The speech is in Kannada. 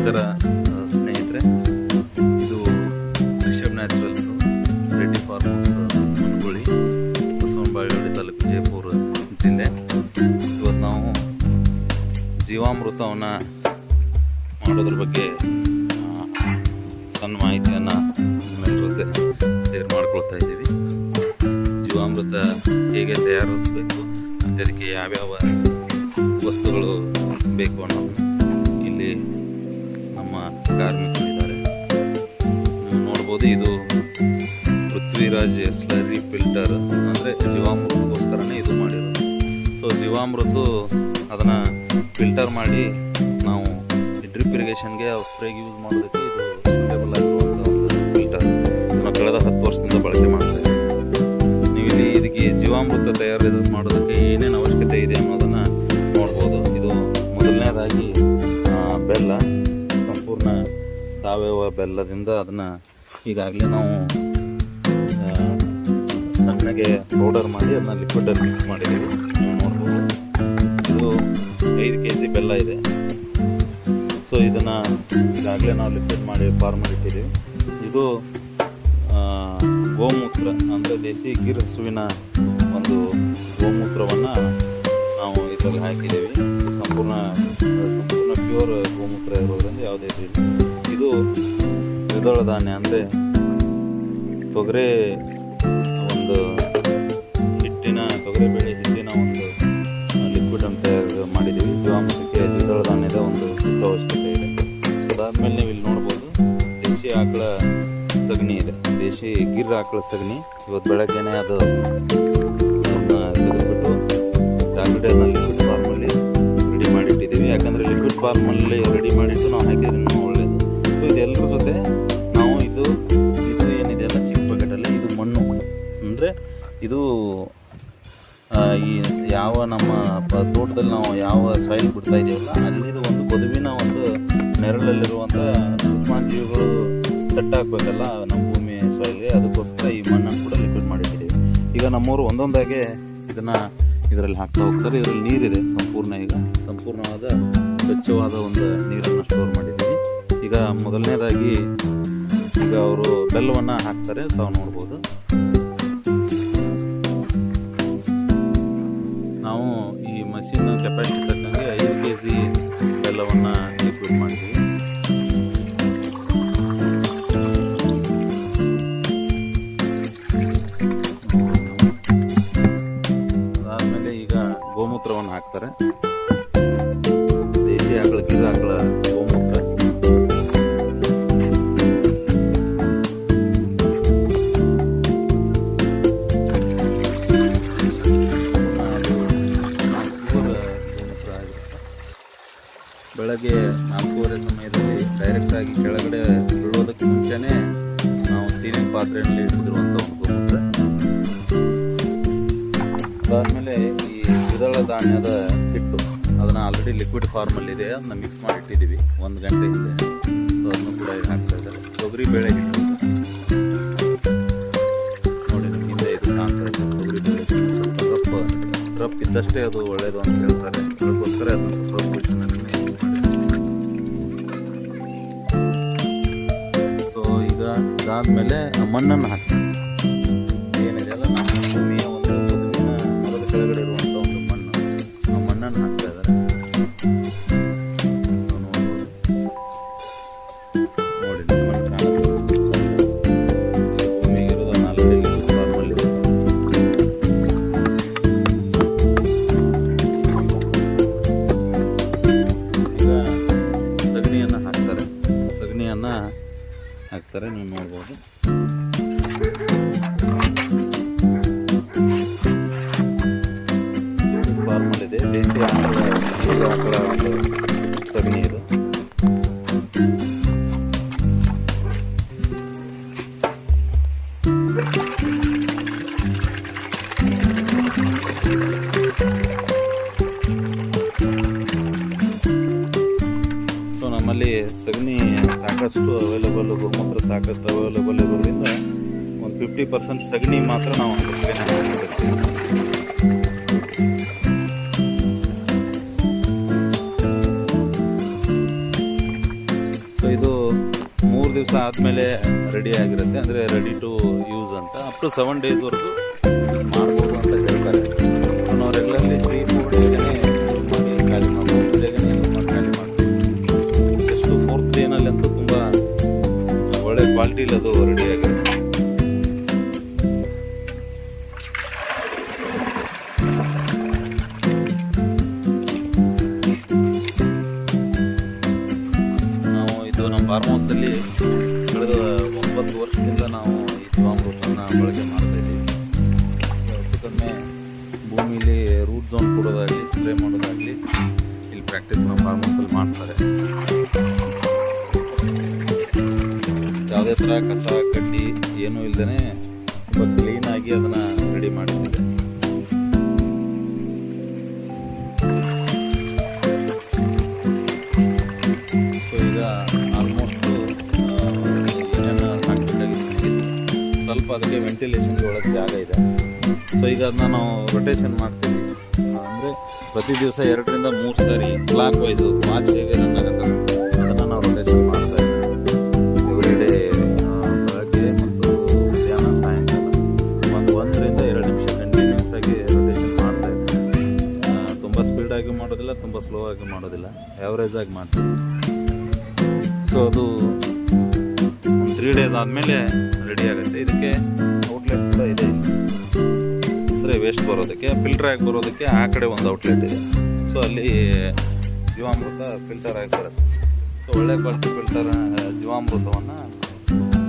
ನಮಸ್ಕಾರ ಸ್ನೇಹಿತರೆ, ಇದು Rishab naturals Reddy farm house Manguli Basavanabagewadi taluk Jayapura ಜಿಲ್ಲೆ. ಇವತ್ತು ನಾವು ಜೀವಾಮೃತವನ್ನು ಮಾಡೋದ್ರ ಬಗ್ಗೆ ಸಣ್ಣ ಮಾಹಿತಿಯನ್ನು ನಿಮ್ಮೆಲ್ಲರ ಜೊತೆ ಶೇರ್ ಮಾಡ್ಕೊಳ್ತಾ ಇದ್ದೀವಿ. ಜೀವಾಮೃತ ಹೇಗೆ ತಯಾರಿಸಬೇಕು ಅದಕ್ಕೆ ಯಾವ್ಯಾವ ವಸ್ತುಗಳು ಬೇಕು ಅನ್ನೋದು ಇಲ್ಲಿ ಕಾರ್ಮಿಕರಿದ್ದಾರೆ ನೋಡ್ಬೋದು ಇದು ಪೃಥ್ವಿರಾಜ್ ಸ್ಲರಿ ಫಿಲ್ಟರ್ ಅಂದರೆ ಜೀವಾಮೃತಕ್ಕೋಸ್ಕರನೇ ಇದು ಮಾಡಿರೋದು. ಸೊ ಜೀವಾಮೃತ ಅದನ್ನು ಫಿಲ್ಟರ್ ಮಾಡಿ ನಾವು ಡ್ರಿಪ್ ಇರಿಗೇಷನ್ಗೆ ಸ್ಪ್ರೇಗೆ ಯೂಸ್ ಮಾಡೋದಕ್ಕೆ ಇದು ಸಾವಯವ ಬೆಲ್ಲದಿಂದ ಅದನ್ನು ಈಗಾಗಲೇ ನಾವು ಸಣ್ಣಗೆ ಪೌಡರ್ ಮಾಡಿ ಅದನ್ನ ಲಿಕ್ವಿಡಲ್ಲಿ ಮಿಕ್ಸ್ ಮಾಡಿದ್ದೀವಿ. ಇದು ಐದು ಕೆ ಜಿ ಬೆಲ್ಲ ಇದೆ. ಸೊ ಇದನ್ನು ಈಗಾಗಲೇ ನಾವು ಲಿಕ್ವಿಡ್ ಮಾಡಿ ಫಾರ್ಮ್ ಮಾಡಿಟ್ಟಿದ್ದೀವಿ ಇದು ಗೋಮೂತ್ರ, ಅಂದರೆ ದೇಸಿ ಗಿರ್ ಹಸುವಿನ ಒಂದು ಗೋಮೂತ್ರವನ್ನು ನಾವು ಇದರಲ್ಲಿ ಹಾಕಿದ್ದೀವಿ. ಸಂಪೂರ್ಣ ಸಂಪೂರ್ಣ ಪ್ಯೂರ್ ಗೋಮೂತ್ರ ಇರೋದ್ರಿಂದ ಯಾವುದೇ ಇದು ದ್ವಿದಳ ಧಾನ್ಯ ಅಂದರೆ ತೊಗರಿ ಒಂದು ಹಿಟ್ಟಿನ ತೊಗರಿ ಬೆಳೆ ಹಿಟ್ಟಿನ ಒಂದು ಲಿಕ್ವಿಡ್ ಅಂತ ಮಾಡಿದ್ದೀವಿ. ಜೀವಾಮೃತಕ್ಕೆ ದ್ವಿದಳ ಧಾನ್ಯದ ಒಂದು ಅವಶ್ಯಕತೆ ಇದೆ. ಅದಾದಮೇಲೆ ನೀವು ಇಲ್ಲಿ ನೋಡ್ಬೋದು, ದೇಶಿ ಆಕಳ ಸಗಣಿ ಇದೆ. ದೇಶಿ ಗಿರ್ ಆಕಳ ಸಗಣಿ. ಇವತ್ತು ಬೆಳಗ್ಗೆನೇ ಅದು ತೆಗೆದುಬಿಟ್ಟು ಟ್ಯಾಬ್ಲೆಟನ್ನು ಲಿಕ್ವಿಡ್ ಫಾರ್ಮಲ್ಲಿ ರೆಡಿ ಮಾಡಿಟ್ಟಿದ್ದೀವಿ. ಯಾಕಂದರೆ ಲಿಕ್ವಿಡ್ ಫಾರ್ಮಲ್ಲಿ ಅಂದರೆ ಇದು ಈ ಯಾವ ನಮ್ಮ ತೋಟದಲ್ಲಿ ನಾವು ಯಾವ ಸಾಯಿಲ್ ಬಿಡ್ತಾ ಇದೀವಲ್ಲ, ಅಲ್ಲಿದು ಒಂದು ಬದುವಿನ ಒಂದು ನೆರಳಲ್ಲಿರುವಂಥ ಸೂಕ್ಷ್ಮಾಂಜೀವಿಗಳು ಸೆಟ್ ಆಗಬೇಕಲ್ಲ ನಮ್ಮ ಭೂಮಿ ಸಾಯಿಲ್ಗೆ ಅದಕ್ಕೋಸ್ಕರ ಈ ಮಣ್ಣನ್ನು ಕೂಡ ಲಿಕ್ವಿಡ್ ಮಾಡಿಟ್ಟಿದ್ದೀವಿ. ಈಗ ನಮ್ಮೂರು ಒಂದೊಂದಾಗೆ ಇದನ್ನು ಇದರಲ್ಲಿ ಹಾಕ್ತಾ ಹೋಗ್ತಾರೆ. ಇದರಲ್ಲಿ ನೀರಿದೆ ಸಂಪೂರ್ಣ ಈಗ. ಸಂಪೂರ್ಣವಾದ ಸ್ವಚ್ಛವಾದ ಒಂದು ನೀರನ್ನು ಸ್ಟೋರ್ ಮಾಡಿದ್ದೀವಿ. ಈಗ ಮೊದಲನೇದಾಗಿ ಈಗ ಅವರು ಬೆಲ್ಲವನ್ನು ಹಾಕ್ತಾರೆ ತಾವು ನೋಡ್ಬೋದು. ನಾವು ಈ ಮಷಿನ್ ಕೆಪಾಸಿಟಿ ತಕ್ಕಂಗೆ ಐದು ಕೆ ಜಿ ಬೆಲ್ಲವನ್ನು ಲಿಕ್ವಿಡ್ ಮಾಡ್ತೀವಿ. ಅದಾದಮೇಲೆ ಈಗ ಗೋಮೂತ್ರವನ್ನು ಹಾಕ್ತಾರೆ. ದೇಶಿ ಆಕಳ ಗಿರ ಬೆಳಗ್ಗೆ ನಾಲ್ಕೂವರೆ ಸಮಯದಲ್ಲಿ ಡೈರೆಕ್ಟಾಗಿ ಕೆಳಗಡೆ ಬೀಳೋದಕ್ಕೆ ಮುಂಚೆನೇ ನಾವು ಸ್ಟೀಲಿನ ಪಾತ್ರೆಯಲ್ಲಿ ಇಟ್ಟಿರುವಂಥ ಒಂದು ಗೊತ್ತೆ ಅದಾದಮೇಲೆ ಈ ದ್ವಿದಳ ಧಾನ್ಯದ ಹಿಟ್ಟು, ಅದನ್ನು ಆಲ್ರೆಡಿ ಲಿಕ್ವಿಡ್ ಫಾರ್ಮಲ್ಲಿದೆ ಅದನ್ನ ಮಿಕ್ಸ್ ಮಾಡಿ ಇಟ್ಟಿದ್ದೀವಿ ಒಂದು ಗಂಟೆ ಹಿಂದೆ. ಸೊ ಅದನ್ನು ಕೂಡ ಹಾಕ್ತಾ ಇದ್ದಾರೆ. ತೊಗರಿ ಬೇಳೆ ಹಿಟ್ಟು. ನೋಡಿ ಹಿಂದೆ ಇದು ಕಾಣ್ತಾ ಇದೆ. ತೊಗರಿ ಬೇಳೆ. ಸ್ವಲ್ಪ ರಪ್ಪ ಇದ್ದಷ್ಟೇ ಅದು ಒಳ್ಳೆಯದು ಅಂತ ಹೇಳ್ತಾರೆ. ಅದಕ್ಕೋಸ್ಕರ ಅದನ್ನು ಸ್ವಲ್ಪ ಇದಾದ್ಮೇಲೆ ಮಣ್ಣನ್ನು ಹಾಕ್ತೀವಿ ಒಂದು ಮಣ್ಣು. ಸಗಣಿಯನ್ನು ಹಾಕ್ತಾರೆ. ಸಗಣಿಯನ್ನು ಹಾಕ್ತಾರೆ ನೀವು ನೋಡ್ಬೋದು. ಫಾರ್ಮಲ್ ಇದೆ ದೇಸಿ ಆಕಳ ಸಾಕಷ್ಟು ಅವೈಲೇಬಲ್ ಗೋಮೂತ್ರ ಸಾಕಷ್ಟು ಅವೈಲೇಬಲ್ ಇರೋದ್ರಿಂದ ಒಂದು ಫಿಫ್ಟಿ ಪರ್ಸೆಂಟ್ ಸಗಣಿ ಮಾತ್ರ ನಾವು ಇದು ಮೂರು ದಿವಸ ಆದಮೇಲೆ ರೆಡಿ ಆಗಿರುತ್ತೆ, ಅಂದರೆ ರೆಡಿ ಟು ಯೂಸ್ ಅಂತ. ಅಪ್ ಟು ಸೆವೆನ್ ಡೇಸ್ವರೆಗೂ ಒಳ್ಳೆ ಕ್ವಾಲಿಟಿಲಿ ಅದು ರೆಡಿ ನಾವು ಇದು ನಮ್ಮ ಫಾರ್ಮ್ ಅಲ್ಲಿ ಕಳೆದ ಒಂಬತ್ತು ವರ್ಷದಿಂದ ನಾವು ಈ ಜೀವಾಮೃತನ ಬಳಕೆ ಮಾಡ್ತಾ ಇದ್ದೀವಿ. ಕಡಿಮೆ ಭೂಮಿಲಿ ರೂಟ್ ಜೋನ್ ಕೊಡೋದಾಗಲಿ ಸ್ಪ್ರೇ ಮಾಡೋದಾಗ್ಲಿ ಇಲ್ಲಿ ಪ್ರಾಕ್ಟೀಸ್ ನಮ್ಮ ಫಾರ್ಮ್ ಹೌಸಲ್ಲಿ ಮಾಡ್ತಾರೆ. ಥರ ಕಸ ಕಡ್ಡಿ ಏನೂ ಇಲ್ಲದೇ ತುಂಬ ಕ್ಲೀನಾಗಿ ಅದನ್ನು ರೆಡಿ ಮಾಡ್ತೀವಿ ಸೊ ಈಗ ಆಲ್ಮೋಸ್ಟ್ ಏನೇನು ಹಾಕಬೇಕಾಗಿತ್ತು ಸ್ವಲ್ಪ ಅದಕ್ಕೆ ವೆಂಟಿಲೇಷನ್ಗೆ ಒಳಗೆ ಜಾಗ ಇದೆ. ಸೊ ಈಗ ಅದನ್ನ ನಾವು ರೊಟೇಷನ್ ಮಾಡ್ತೀವಿ. ಅಂದರೆ ಪ್ರತಿ ದಿವಸ ಎರಡರಿಂದ ಮೂರು ಸಾರಿ ಕ್ಲಾಕ್ ವೈಸು ವಾಚ್ ಹೇಗೆ ರನ್ ಆಗುತ್ತೆ ಸ್ಲೋ ಆಗಿ ಮಾಡೋದಿಲ್ಲ ಆ್ಯಾವ್ರೇಜ್ ಆಗಿ ಮಾಡ್ತೀವಿ. ಸೊ ಅದು ತ್ರೀ ಡೇಸ್ ಆದಮೇಲೆ ರೆಡಿ ಆಗುತ್ತೆ. ಇದಕ್ಕೆ ಔಟ್ಲೆಟ್ ಕೂಡ ಇದೆ. ಅಂದರೆ ವೇಸ್ಟ್ ಬರೋದಕ್ಕೆ ಫಿಲ್ಟರ್ ಆಗಿ ಬರೋದಕ್ಕೆ ಆ ಕಡೆ ಒಂದು ಔಟ್ಲೆಟ್ ಇದೆ. ಸೊ ಅಲ್ಲಿ ಜೀವಾಮೃತ ಫಿಲ್ಟರ್ ಆಗಿ ಬರುತ್ತೆ ಸೊ ಒಳ್ಳೆ ಕ್ವಾಲಿಟಿ ಫಿಲ್ಟರ್ ಜೀವಾಮೃತವನ್ನು